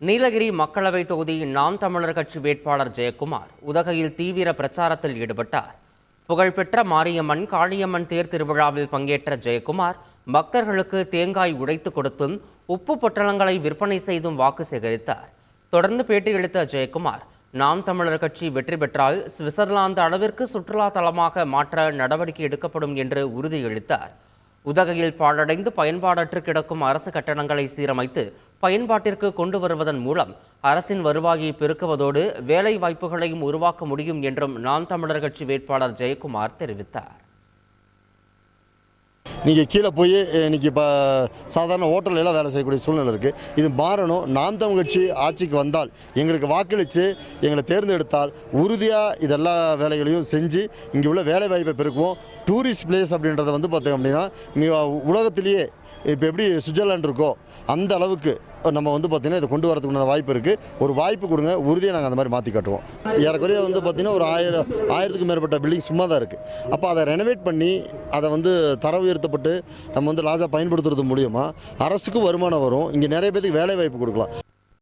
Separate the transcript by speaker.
Speaker 1: நீலகிரி மக்களவை தொகுதி நாம் தமிழர் கட்சி வேட்பாளர் ஜெயக்குமார் உதகையில் தீவிர பிரச்சாரத்தில் ஈடுபட்டார். புகழ்பெற்ற மாரியம்மன் காளியம்மன் தேர் திருவிழாவில் பங்கேற்ற ஜெயக்குமார் பக்தர்களுக்கு தேங்காய் உடைத்து கொடுத்தும் உப்பு பொட்டலங்களை விற்பனை செய்தும் வாக்கு சேகரித்தார். தொடர்ந்து பேட்டியளித்த ஜெயக்குமார் நாம் தமிழர் கட்சி வெற்றி பெற்றால் சுவிட்சர்லாந்து அளவிற்கு சுற்றுலா தலமாக மாற்ற நடவடிக்கை எடுக்கப்படும் என்று உறுதியளித்தார். உதகையில் பாழடைந்து பயன்பாடற்று கிடக்கும் அரசு கட்டணங்களை சீரமைத்து பயன்பாட்டிற்கு கொண்டு வருவதன் மூலம் அரசின் வருவாயை பெருக்குவதோடு வேலை வாய்ப்புகளையும் உருவாக்க முடியும் என்றும் நாம் தமிழர் கட்சி வேட்பாளர் ஜெயக்குமார் தெரிவித்தார்.
Speaker 2: நீங்கள் கீழே போய் இன்னைக்கு இப்போ சாதாரண ஹோட்டலில் எல்லாம் வேலை செய்யக்கூடிய சூழ்நிலை இருக்குது இது மாறணும். நாம் தமிழ் கட்சி ஆட்சிக்கு வந்தால் எங்களுக்கு வாக்களித்து எங்களை தேர்ந்தெடுத்தால் உறுதியாக இதெல்லா வேலைகளையும் செஞ்சு இங்கே உள்ள வேலை வாய்ப்பை பெருக்குவோம். டூரிஸ்ட் பிளேஸ் அப்படின்றத வந்து பார்த்தோம் அப்படின்னா உலகத்திலேயே இப்போ எப்படி சுவிட்சர்லாந்து இருக்கோ அந்த அளவுக்கு நம்ம வந்து பார்த்திங்கன்னா இதை கொண்டு வரதுக்குண்டான வாய்ப்பு இருக்குது ஒரு வாய்ப்பு கொடுங்க உறுதியாக நாங்கள் அந்த மாதிரி மாற்றி காட்டுவோம். ஏறக்குறைய வந்து பார்த்திங்கன்னா ஒரு ஆயிரம் ஆயிரத்துக்கும் மேற்பட்ட பில்டிங் சும்மா தான் இருக்குது அப்போ அதை ரெனோவேட் பண்ணி அதை வந்து தர உயர்த்தப்பட்டு நம்ம வந்து லாஜா பயன்படுத்துறது மூலியமாக அரசுக்கும் வருமானம் வரும். இங்கே நிறைய பேருக்கு வேலை வாய்ப்பு கொடுக்கலாம்.